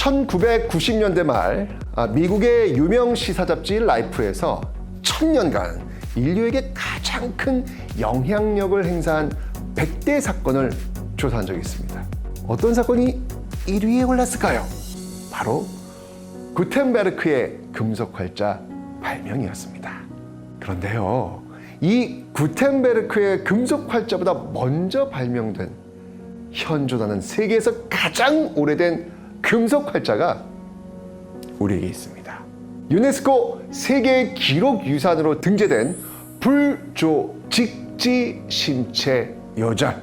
1990년대 말 아, 미국의 유명 시사 잡지 라이프에서 천년간 인류에게 가장 큰 영향력을 행사한 100대 사건을 조사한 적이 있습니다. 어떤 사건이 1위에 올랐을까요? 바로 구텐베르크의 금속 활자 발명이었습니다. 그런데요, 이 구텐베르크의 금속 활자보다 먼저 발명된 현존하는 세계에서 가장 오래된 금속 활자가 우리에게 있습니다. 유네스코 세계 기록 유산으로 등재된 불조 직지 신체 요절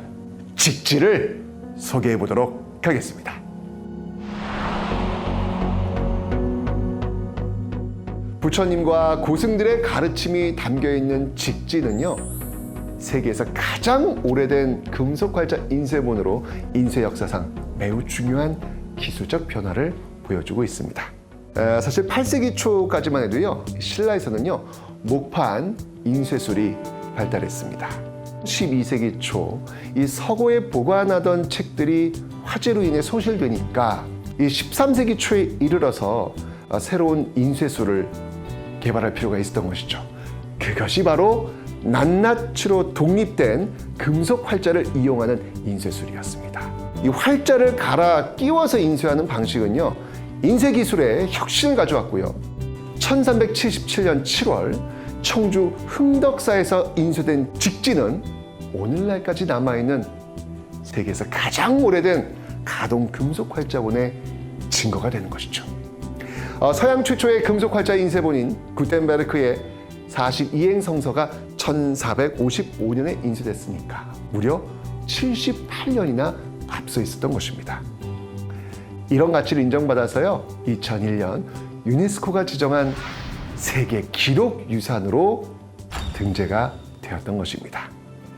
직지를 소개해 보도록 하겠습니다. 부처님과 고승들의 가르침이 담겨 있는 직지는요. 세계에서 가장 오래된 금속 활자 인쇄본으로 인쇄 역사상 매우 중요한 기술적 변화를 보여주고 있습니다. 에, 사실 8세기 초까지만 해도요. 신라에서는요. 목판 인쇄술이 발달했습니다. 12세기 초 이 서고에 보관하던 책들이 화재로 인해 소실되니까 이 13세기 초에 이르러서 어, 새로운 인쇄술을 개발할 필요가 있었던 것이죠. 그것이 바로 낱낱으로 독립된 금속 활자를 이용하는 인쇄술이었습니다. 이 활자를 갈아 끼워서 인쇄하는 방식은요, 인쇄 기술의 혁신을 가져왔고요. 1377년 7월 청주 흥덕사에서 인쇄된 직지는 오늘날까지 남아있는 세계에서 가장 오래된 가동 금속 활자본의 증거가 되는 것이죠. 어, 서양 최초의 금속 활자 인쇄본인 구텐베르크의 42행 성서가 1455년에 인쇄됐으니까 무려 78년이나 앞서 있었던 것입니다. 이런 가치를 인정받아서요. 2001년 유네스코가 지정한 세계 기록 유산으로 등재가 되었던 것입니다.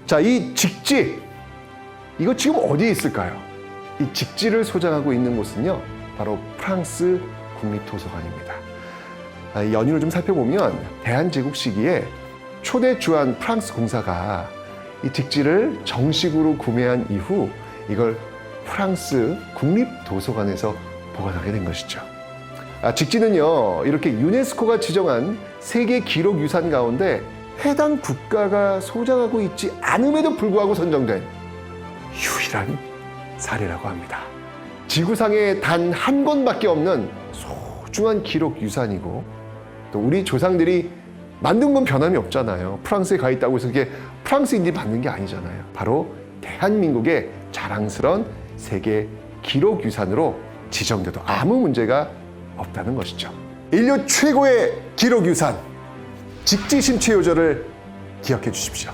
자, 이 직지 이거 지금 어디에 있을까요? 이 직지를 소장하고 있는 곳은요. 바로 프랑스 국립도서관입니다. 아, 이 연유를 좀 살펴보면 대한제국 시기에 초대 주한 프랑스 공사가 이 직지를 정식으로 구매한 이후 이걸 프랑스 국립도서관에서 보관하게 된 것이죠. 아, 직지는요 이렇게 유네스코가 지정한 세계 기록 유산 가운데 해당 국가가 소장하고 있지 않음에도 불구하고 선정된 유일한 사례라고 합니다. 지구상에 단한 곳밖에 없는 소중한 기록 유산이고 또 우리 조상들이 만든 건 변함이 없잖아요. 프랑스에 가 있다고 해서 그게 프랑스인들이 만든 게 아니잖아요. 바로 대한민국의 자랑스러운 세계 기록 유산으로 지정돼도 아무 문제가 없다는 것이죠. 인류 최고의 기록 유산 직지심체 요절을 기억해 주십시오.